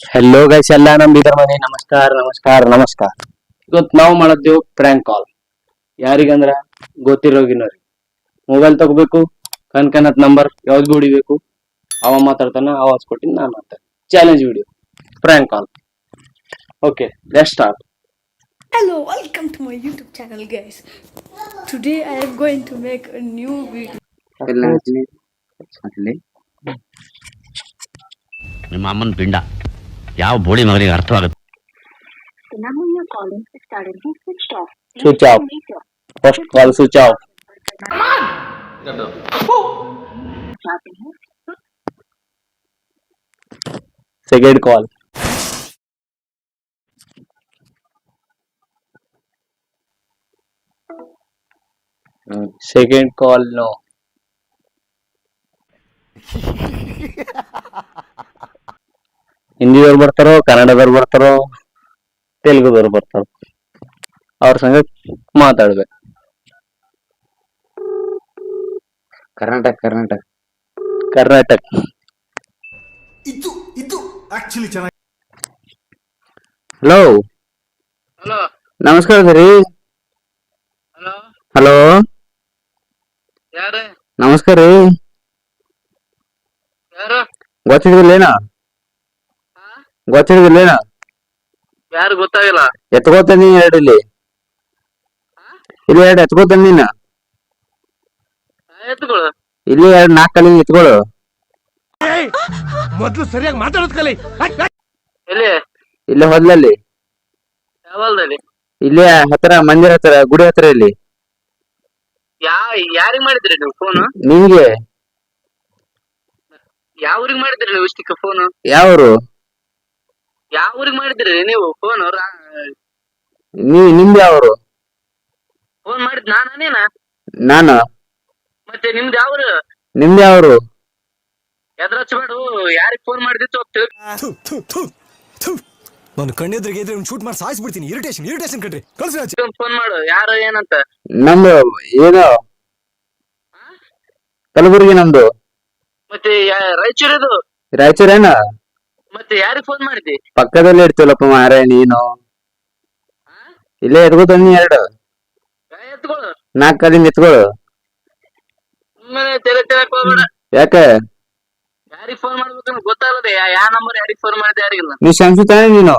Hello guys ಎಲ್ಲ ನಮ್ ಬೀದರ್ ಮನೆ ನಮಸ್ಕಾರ ನಮಸ್ಕಾರ ನಮಸ್ಕಾರ ಇವತ್ತು ನಾವು ಮಾಡದ್ದೇವು ಪ್ರ್ಯಾಂಕ್ ಕಾಲ್ ಯಾರಿಗಂದ್ರ ಗೊತ್ತಿರೋಗಿನವ್ರಿ ಮೊಬೈಲ್ ತಗೋಬೇಕು ಕನ್ ಕನತ್ ನಂಬರ್ ಯಾವ್ದು ಹೊಡಿಬೇಕು ಅವ ಮಾತಾಡ್ತಾನ ಆವಾಜ್ ಕೊಟ್ಟಿನ ನಾನು ಮಾತಾಡ್ತೀನಿ challenge video prank call okay let start Hello, welcome to my YouTube channel, guys. Today I am going to make a new video. ನಿಮ್ಮ ಅಮ್ಮನ ಪಿಂಡ ಯಾವ ಬೋಳಿ ಮಗನಿಗೆ ಅರ್ಥವಾಗುತ್ತೆ The number you're calling is currently switched off. Please Switch try ಹಿಂದಿದವ್ರು ಬರ್ತಾರೋ ಕನ್ನಡದವ್ರು ಬರ್ತಾರೋ ತೆಲುಗುದವ್ರು ಬರ್ತಾರೋ ಅವ್ರ ಸಂಗ ಮಾತಾಡ್ಬೇಕು. ಕರ್ನಾಟಕ ಕರ್ನಾಟಕ. ಕರ್ನಾಟಕ. ಇದು ಇದು ಆಕ್ಚುಲಿ ಚೆನ್ನಾಗಿ ಹಲೋ ಹಲೋ ನಮಸ್ಕಾರ ರೀ ಹಲೋ ಹಲೋ ಯಾರು? ನಮಸ್ಕಾರ ರೀ. ಯಾರು? ಗೊತ್ತಿದ್ದಿಲ್ಲೇನ ಗೊತ್ತಿದ್ದಿಲ್ಲೇನ ಯಾರು ಗೊತ್ತಾಗಿಲ್ಲ? ಎತ್ಕೋತಾನೆ ಎರಡು ಇಲ್ಲಿ. ಇಲ್ಲಿ ಎರಡು ಎತ್ಕೋತಾನೆ ನೀನ. ಎತ್ಕೊಳ್ಳು ಇಲ್ಲಿ ಎರಡು ನಾಲ್ಕು ಕಲಿ ಎತ್ಕೊಳ್ಳು ಮೊದಲು ಸರಿಯಾಗಿ ಮಾತಾಡೋದ್ ಕಲಿ. ಎಲ್ಲಿ? ಇಲ್ಲಿ ಹೊಲದಲ್ಲಿ. ಯಾವಲ್ದಲ್ಲಿ ಇಲ್ಲಿ ಹತ್ರ ಮಂದಿರ ಹತ್ರ ಗುಡಿ ಹತ್ರ ಇಲ್ಲಿ. ಯಾ ಯಾರಿಗ್ ಮಾಡಿದ್ರಿ ನೀವು ಫೋನ್? ನಿಮ್ಗೆ ಯಾವ ಊರಿಗೆ ಮಾಡಿದ್ರಿ ನೀವು ಇಷ್ಟಕ್ಕೆ ಫೋನ್? ಯಾವರು? ಯಾವ ಊರಿಗೆ ಮಾಡಿದ್ರಿ ನೀವು? ಫೋನ್ ನೀ ನಿಮ್ದು ಯಾವರು ಫೋನ್ ಮಾಡಿದ್ ನಾನು ನೀನ ನಾನು? ಮತ್ತೆ ನಿಮ್ದು ಯಾವ್ರು ನಿಮ್ದು ಯಾವರು ಎದ್ರ ಹಚ್ಬೇಡು ಯಾರಿಗ್ ಫೋನ್ ಮಾಡಿದಿತ್ತು ಹೋಗ್ತೀವಿ ನಾನು ಕಣ್ಣೆದ್ರಿಗೆ ಇದ್ರೆ ಶೂಟ್ ಮಾಡಿ ಸಾಯಿಸ್ಬಿಡ್ತೀನಿ. ಇರಿಟೇಷನ್ ಇರಿಟೇಷನ್ ಕಣ್ರಿ. ಕಳ್ಸಿ ಫೋನ್ ಮಾಡು ಯಾರು ಏನಂತ? ನಮ್ದು ಏನು? ಕಲಬುರ್ಗಿ ನಮ್ದು. ಮತ್ತೆ ಯಾ- ರಾಯಚೂರಿದು? ರಾಯಚೂರೇನ? ಮತ್ತೆ ಯಾರಿಗ್ ಫೋನ್ ಮಾಡಿದಿ? ಪಕ್ಕದಲ್ಲಿ ಇಡ್ತೀವಲ್ಲಪ್ಪ ಮಾರ ನೀನು. ಇಲ್ಲೇ ಎತ್ಕೋತಾನಿ ಎರಡು. ಯಾ ಎತ್ಕೊಳ್ಳು ನಾಲ್ಕು ಕಲಿಂದ ಎತ್ಕೊಳ್ಳು ಸುಮ್ಮನೆ ತೆರೆ ತೆರಕ್ ಹೋಗ್ಬೇಡ. ಯಾಕೆ? ಯಾರಿಗ್ ಫೋನ್ ಮಾಡ್ಬೇಕಂತ ಯಾ ಯಾ ನಂಬರ್ ಯಾರಿಗ್ ಫೋನ್ ಮಾಡಿದೆ ಯಾರಿಗಿಲ್ಲ. ನೀ ಶಂಸು ತಾನೇ ನೀನು?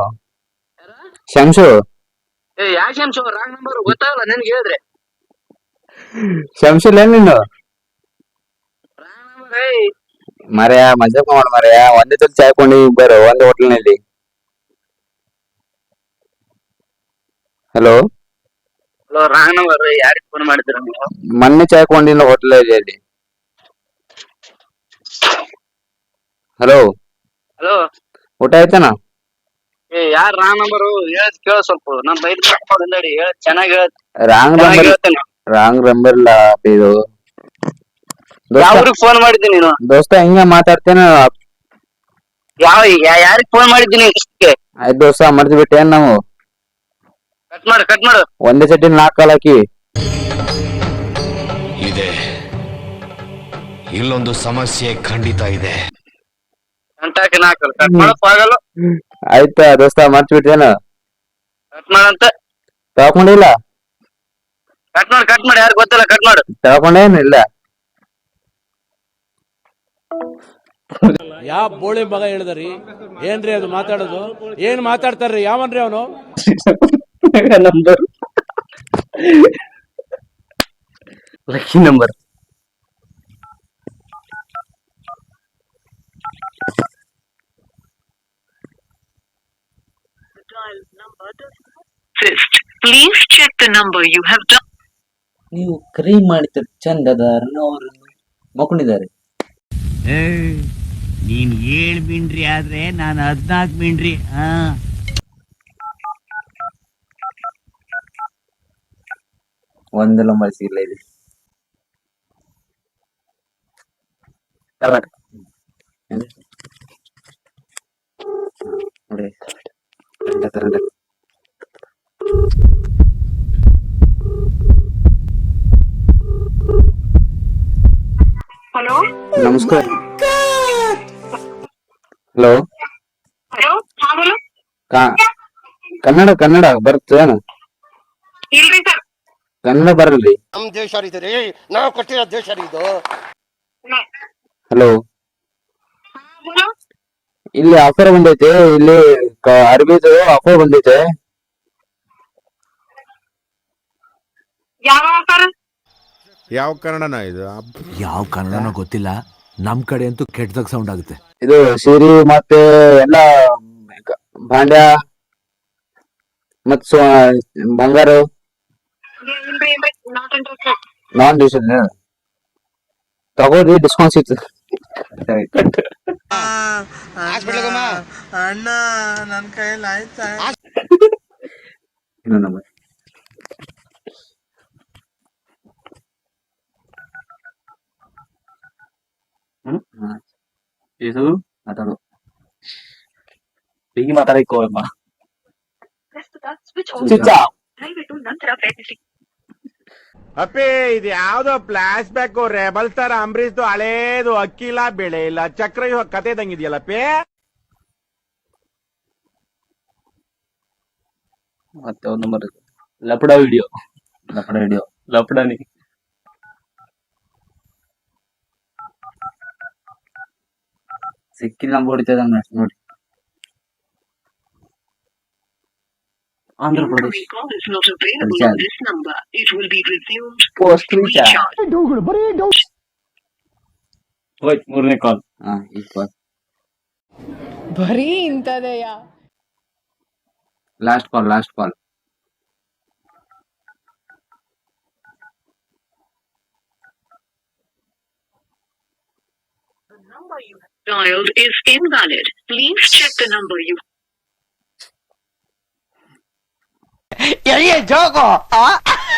ಶಂಸು ಏ ಯಾ ಶಂಶು? ರಾಂಗ್ ನಂಬರ್ ಗೊತ್ತಾಗಲ್ಲ ನಿನ್ಗೆ ಹೇಳಿದ್ರೆ. ಶಂಸುಲ್ಲ ನೀನು? ಮರ್ಯಾ ಮಜಾಕ್ ಮಾಡ ಮರ್ಯಾ ಒಂದೇ ತುತ್ತು ಚಾಯ್ ಕೊಂಡು ಬರೋ ಒಂದೇ ಹೋಟ್ಲಿನಲ್ಲಿ ಹಲೋ ಹಲೋ ರಾಂಗ್ ನಂಬರ್ ಯಾರಿಗ್ ಫೋನ್ ಮಾಡಿದ್ರ ನೀವು ಮೊನ್ನೆ ಚಾಯ್ ಕೊಂಡಿಲ್ಲ ಹೋಟ್ಲಲ್ಲಿ ಅಲ್ಲಿ ಹಲೋ ಹಲೋ ಊಟ ಆಯ್ತಾನ ಏ ಯಾರ್ ರಾಂಗ್ ನಂಬರ್ ಹೇಳದ್ ಕೇಳ ಸ್ವಲ್ಪ ನಮ್ ಬೈಕ್ ಹಿಂದಡಿ ಹೇಳ ಚೆನ್ನಾಗಿ ಹೇಳ ರಾಂಗ್ ಚೆನ್ನಾಗಿ ನಂಬರ್ ಹೇಳ್ತೇನೆ ರಾಂಗ್ ನಂಬರ್ ಇಲ್ಲ ಇದು ಯಾವ ಊರಿಗೆ ಫೋನ್ ಮಾಡಿದ್ದಿ ನೀನು? ದೋಸ್ತ ಹಿಂಗ ಮಾತಾಡ್ತೇನ. ಯಾವ ಯಾರಿಗ್ ಫೋನ್ ಮಾಡಿದ್ದೀನಿ ಇಷ್ಟಕ್ಕೆ? ಆಯ್ತು ದೋಸ್ತ ಮರ್ತಿ ಬಿಟ್ಟೇನ್ ನಾವು? ಕಟ್ ಮಾಡು ಕಟ್ ಮಾಡು. ಒಂದೇ ಸತಿ ನಾಲ್ಕು ಕಾಲ್ ಹಾಕಿ. ಇದೆ. ಇಲ್ಲೊಂದು ಸಮಸ್ಯೆ ಖಂಡಿತ ಇದೆ. ಗಂಟಾಕಿ ನಾಲ್ಕು ಕಟ್ ಮಾಡಕ್ ಆಗಲ್ಲ. ಆಯ್ತಾ ದೋಸ್ತ ಮರ್ತು ಬಿಟ್ಟೇನ ಕಟ್ ಮಾಡಂತ. ತಗೊಂಡಿಲ್ಲ ಕಟ್ ಮಾಡು ಕಟ್ ಮಾಡಿ ಯಾರು ಗೊತ್ತಿಲ್ಲ ಕಟ್ ಮಾಡು. ತಗೊಂಡೇನು ಇಲ್ಲ ಯಾವ ಬೋಳಿ ಮಗ ಹೇಳಿದ್ರಿ? ಏನ್ರಿ ಅದು ಮಾತಾಡೋದು? ಏನ್ ಮಾತಾಡ್ತಾರ್ರಿ? ಯಾವನ್ರಿ ಅವನು? Number lucky number Please check the number you have dialed. ನೀವು ಕರಿ ಮಾಡಿದ ಚಂದದ ಅವರು ಮಕ್ಕೊಂಡಿದ್ದಾರೆ. ನೀನ್ ಏಳು ಮಿಂಡ್ರಿ ಆದ್ರೆ ನಾನು ಹದ್ನಾಲ್ಕು ಮಿಂಡ್ರಿ ಹಾ. ಒಂದು ನಂಬರ್ ಸಿಗಲ್ಲ ಇದೆ ಕರ್ನಾಟಕ ನೋಡಿ ಕರ್ನಾಟಕ? ನಮಸ್ಕಾರ. Hello Hello? ಕಾ- ಕನ್ನಡ ಕನ್ನಡ ಬರ್ತೇನ ಇಲ್ರಿ ಸರ್ ಕನ್ನಡ ಬರಲ್ರಿ. ನಮ್ ದೇಶ ರೀ ನಾವು ಕೊಟ್ಟಿರೋ ದೇಶ ರೀ ಇದು. ಹಲೋ ಇಲ್ಲಿ ಆಫರ್ ಬಂದೈತೆ. ಇಲ್ಲಿ ಕ- ಅರ್ಬಿದು ಆಫರ್ ಬಂದೈತೆ. ಯಾವ ಆಫರ್ ಯಾವ ಕನ್ನಡನ ಇದು? ಯಾವ ಕನ್ನಡನೋ ಗೊತ್ತಿಲ್ಲ. ನಮ್ ಕಡೆ ಅಂತೂ ಕೆಟ್ಟದಾಗ ಸೌಂಡ್ ಆಗುತ್ತೆ. ಇದು ಸೀರೆ ಮತ್ತೆ ಎಲ್ಲ ಭಾಂಡ್ಯ ಮತ್ ಬಂಗಾರ. ನಾನ್ ಡಿಸೈನ್ ತಗೋರಿ ಡಿಸ್ಕೌಂಟ್ ಸಿಗ್ತದೆ. ನನ್ನ ಕೈಯಲ್ಲಿ ಮಾತಾಡು ಹೀಗೆ ಮಾತಾಡಕ್ಕೆ ಹೋಗಮ್ಮ ಪ್ರಸ್ತುತ ಸ್ವಿಚ್ ಸ್ವಿಚ್ ಆಫ್ ದಯವಿಟ್ಟು ನಂತರ ಪ್ರಯತ್ನಿಸಿ ಅಪ್ಪಿ ಇದು ಯಾವ್ದೋ ಫ್ಲಾಶ್ ಬ್ಯಾಕ್ ರೆಬಲ್ ತರ ಅಂಬರೀಶ್ ಹಳೇದು ಅಕ್ಕಿಲ್ಲ ಬೆಳೆ ಇಲ್ಲ ಚಕ್ರ ಇವಾಗ ಕತೆ ತಂಗಿದ್ಯಲ್ಲಪ್ಪಿ ಮತ್ತೆ ಒಂದ್ ನಂಬರ್ ಲಪಡ ವಿಡಿಯೋ ಲಪಡ ವಿಡಿಯೋ ಲಪಡನಿ ಸಿಕ್ಕಿಲ್ಲ ನಂಬರ್ ಹೊಡಿತದ ನೋಡಿ Andhra Pradesh call is not available Recharge. on this number. It will be resumed post recharge recharge. ಹೋಯ್ತು ಮೂರನೇ ಕಾಲ್ ಹಾ ಈ ಕಾಲ್ ಬರೀ ಇಂಥದೆಯಾ last call last call dialed is invalid. Please check the number you. 여기에 저거, 어?